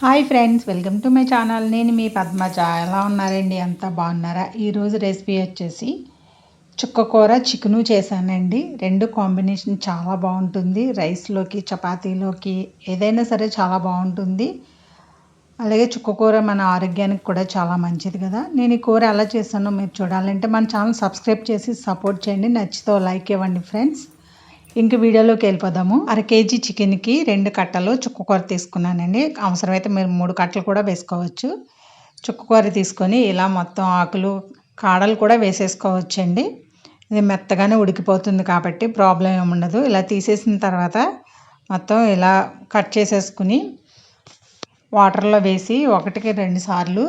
Hi friends welcome to my channel. నేను మీ పద్మజ ఎలా ఉన్నారండి? అంతా బాగున్నారా? ఈరోజు రెసిపీ వచ్చేసి చుక్కకూర చికెను చేశానండి. రెండు కాంబినేషన్ చాలా బాగుంటుంది. రైస్లోకి చపాతీలోకి ఏదైనా సరే చాలా బాగుంటుంది. అలాగే చుక్కకూర మన ఆరోగ్యానికి కూడా చాలా మంచిది కదా. నేను ఈ కూర ఎలా చేశానో మీరు చూడాలంటే మన ఛానల్ సబ్స్క్రైబ్ చేసి సపోర్ట్ చేయండి. నచ్చితే లైక్ ఇవ్వండి ఫ్రెండ్స్. ఇంక వీడియోలోకి వెళ్ళిపోదాము. అర కేజీ చికెన్కి రెండు కట్టలు చుక్కకూర తీసుకున్నానండి. అవసరమైతే మీరు మూడు కట్టలు కూడా వేసుకోవచ్చు. చుక్కకూర తీసుకొని ఇలా మొత్తం ఆకులు కాడలు కూడా వేసేసుకోవచ్చండి. ఇది మెత్తగానే ఉడికిపోతుంది కాబట్టి ప్రాబ్లం ఏముండదు ఇలా తీసేసిన తర్వాత మొత్తం ఇలా కట్ చేసేసుకుని వాటర్లో వేసి ఒకటికి రెండు సార్లు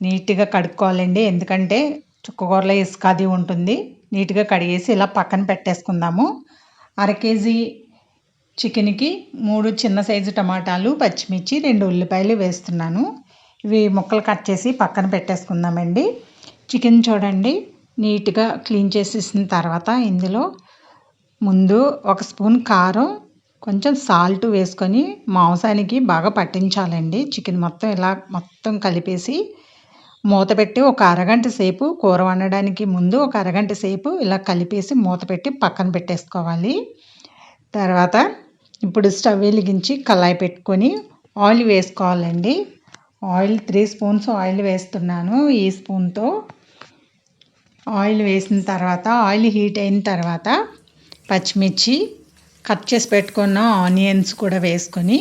నీట్గా కడుక్కోవాలండి. ఎందుకంటే చుక్కకూరలో ఇసుక అది ఉంటుంది. నీట్గా కడిగేసి ఇలా పక్కన పెట్టేసుకుందాము. అర కేజీ చికెన్కి మూడు చిన్న సైజు టమాటాలు పచ్చిమిర్చి రెండు ఉల్లిపాయలు వేస్తున్నాను. ఇవి ముక్కలు కట్ చేసి పక్కన పెట్టేసుకుందామండి. చికెన్ చూడండి నీట్గా క్లీన్ చేసేసిన తర్వాత ఇందులో ముందు ఒక స్పూన్ కారం కొంచెం సాల్ట్ వేసుకొని మాంసానికి బాగా పట్టించాలండి. చికెన్ మొత్తం ఇలా మొత్తం కలిపేసి మూత పెట్టి ఒక అరగంట సేపు కూర వండడానికి ముందు ఒక అరగంట సేపు ఇలా కలిపేసి మూత పెట్టి పక్కన పెట్టేసుకోవాలి. తర్వాత ఇప్పుడు స్టవ్ వెలిగించి కళాయి పెట్టుకొని ఆయిల్ వేసుకోవాలండి. ఆయిల్ త్రీ స్పూన్స్ ఆయిల్ వేస్తున్నాను ఈ స్పూన్తో. ఆయిల్ వేసిన తర్వాత ఆయిల్ హీట్ అయిన తర్వాత పచ్చిమిర్చి కట్ చేసి పెట్టుకున్న ఆనియన్స్ కూడా వేసుకొని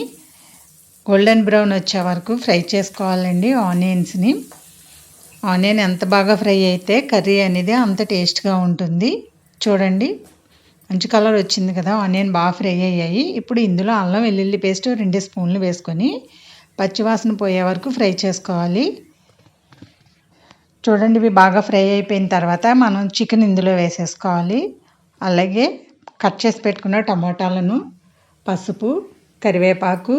గోల్డెన్ బ్రౌన్ వచ్చే వరకు ఫ్రై చేసుకోవాలండి ఆనియన్స్ని. ఆనియన్ ఎంత బాగా ఫ్రై అయితే కర్రీ అనేది అంత టేస్ట్గా ఉంటుంది. చూడండి. మంచి కలర్ వచ్చింది కదా ఆనియన్ బాగా ఫ్రై అయ్యాయి. ఇప్పుడు ఇందులో అల్లం వెల్లుల్లి పేస్ట్ రెండు స్పూన్లు వేసుకొని పచ్చివాసన పోయే వరకు ఫ్రై చేసుకోవాలి. చూడండి ఇవి బాగా ఫ్రై అయిపోయిన తర్వాత మనం చికెన్ ఇందులో వేసేసుకోవాలి. అలాగే కట్ చేసి పెట్టుకున్న టమాటాలను పసుపు కరివేపాకు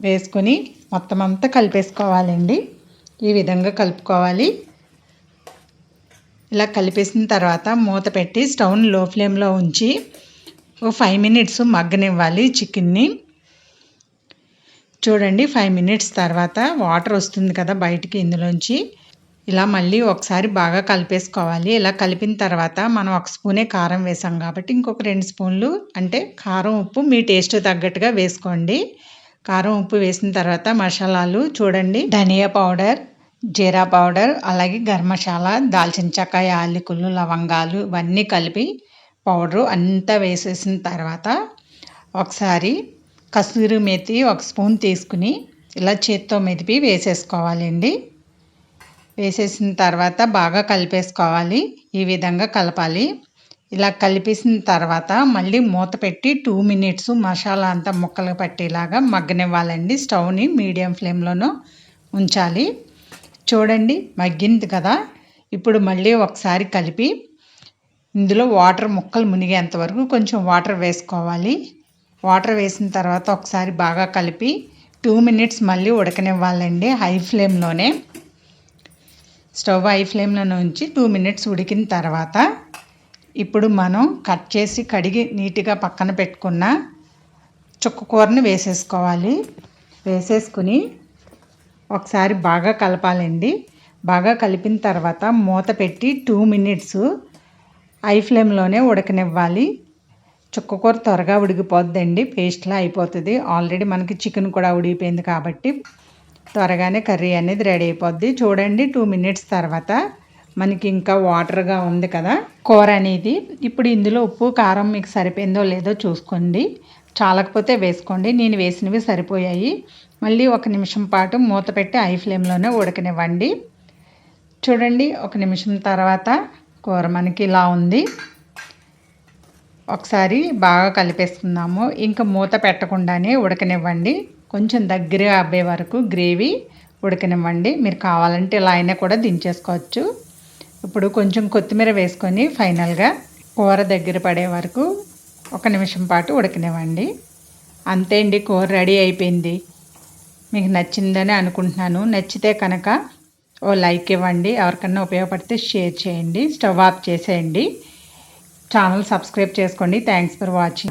వేసుకొని మొత్తం అంతా కలిపేసుకోవాలండి. ఈ విధంగా కలుపుకోవాలి. ఇలా కలిపేసిన తర్వాత మూత పెట్టి స్టవ్ని లో ఫ్లేమ్లో ఉంచి ఓ ఫైవ్ మినిట్స్ మగ్గనివ్వాలి చికెన్ని. చూడండి ఫైవ్ మినిట్స్ తర్వాత వాటర్ వస్తుంది కదా బయటికి ఇందులోంచి. ఇలా మళ్ళీ ఒకసారి బాగా కలిపేసుకోవాలి. ఇలా కలిపిన తర్వాత మనం ఒక స్పూనే కారం వేసాం కాబట్టి ఇంకొక రెండు స్పూన్లు అంటే కారం ఉప్పు మీ టేస్ట్ తగ్గట్టుగా వేసుకోండి. కారం ఉప్పు వేసిన తర్వాత మసాలాలు చూడండి. ధనియా పౌడర్ జీరా పౌడర్ అలాగే గరం మసాలా దాల్చిన చెక్క యాలకులు లవంగాలు ఇవన్నీ కలిపి పౌడరు అంతా వేసేసిన తర్వాత ఒకసారి కస్తూరి మెతి ఒక స్పూన్ తీసుకుని ఇలా చేత్తో మెదిపి వేసేసుకోవాలండి. వేసేసిన తర్వాత బాగా కలిపేసుకోవాలి. ఈ విధంగా కలపాలి. ఇలా కలిపేసిన తర్వాత మళ్ళీ మూత పెట్టి టూ మినిట్స్ మసాలా అంతా ముక్కలు పట్టేలాగా మగ్గనివ్వాలండి. స్టవ్ని మీడియం ఫ్లేమ్లోనూ ఉంచాలి. చూడండి మగ్గింది కదా. ఇప్పుడు మళ్ళీ ఒకసారి కలిపి ఇందులో వాటర్ ముక్కలు మునిగేంత వరకు కొంచెం వాటర్ వేసుకోవాలి. వాటర్ వేసిన తర్వాత ఒకసారి బాగా కలిపి టూ మినిట్స్ మళ్ళీ ఉడకనివ్వాలండి హై ఫ్లేమ్లోనే. స్టవ్ హై ఫ్లేమ్లో ఉంచి టూ మినిట్స్ ఉడికిన తర్వాత ఇప్పుడు మనం కట్ చేసి కడిగి నీట్గా పక్కన పెట్టుకున్న చుక్క కూరని వేసేసుకోవాలి. వేసేసుకుని ఒకసారి బాగా కలపాలండి. బాగా కలిపిన తర్వాత మూత పెట్టి టూ మినిట్స్ ఐ ఫ్లేమ్లోనే ఉడకనివ్వాలి. చుక్కకూర త్వరగా ఉడికిపోద్దండి. పేస్ట్లా అయిపోతుంది. ఆల్రెడీ మనకి చికెన్ కూడా ఉడికిపోయింది కాబట్టి త్వరగానే కర్రీ అనేది రెడీ అయిపోద్ది. చూడండి టూ మినిట్స్ తర్వాత మనకి ఇంకా వాటర్గా ఉంది కదా. కూర అనేది. ఇప్పుడు ఇందులో ఉప్పు కారం మీకు సరిపోయిందో లేదో చూసుకోండి. చాలకపోతే వేసుకోండి. నేను వేసినవి సరిపోయాయి. మళ్ళీ ఒక నిమిషం పాటు మూత పెట్టి ఐ ఫ్లేమ్లోనే ఉడకనివ్వండి. చూడండి ఒక నిమిషం తర్వాత కూర మనకి ఇలా ఉంది. ఒకసారి బాగా కలిపేసుకుందాము. ఇంకా మూత పెట్టకుండానే ఉడకనివ్వండి. కొంచెం దగ్గర అబ్బే వరకు గ్రేవీ ఉడకనివ్వండి. మీరు కావాలంటే ఇలా అయినా కూడా దించేసుకోవచ్చు. ఇప్పుడు కొంచెం కొత్తిమీర వేసుకొని ఫైనల్గా కూర దగ్గర పడే వరకు ఒక నిమిషం పాటు ఉడకనివ్వండి. అంతే అండి కూర రెడీ అయిపోయింది. మీకు నచ్చిందని అనుకుంటున్నాను. నచ్చితే కనుక ఓ లైక్ ఇవ్వండి. ఎవరికన్నా ఉపయోగపడితే షేర్ చేయండి. స్టవ్ ఆఫ్ చేసేయండి. ఛానల్ సబ్స్క్రైబ్ చేసుకోండి. Thanks for watching.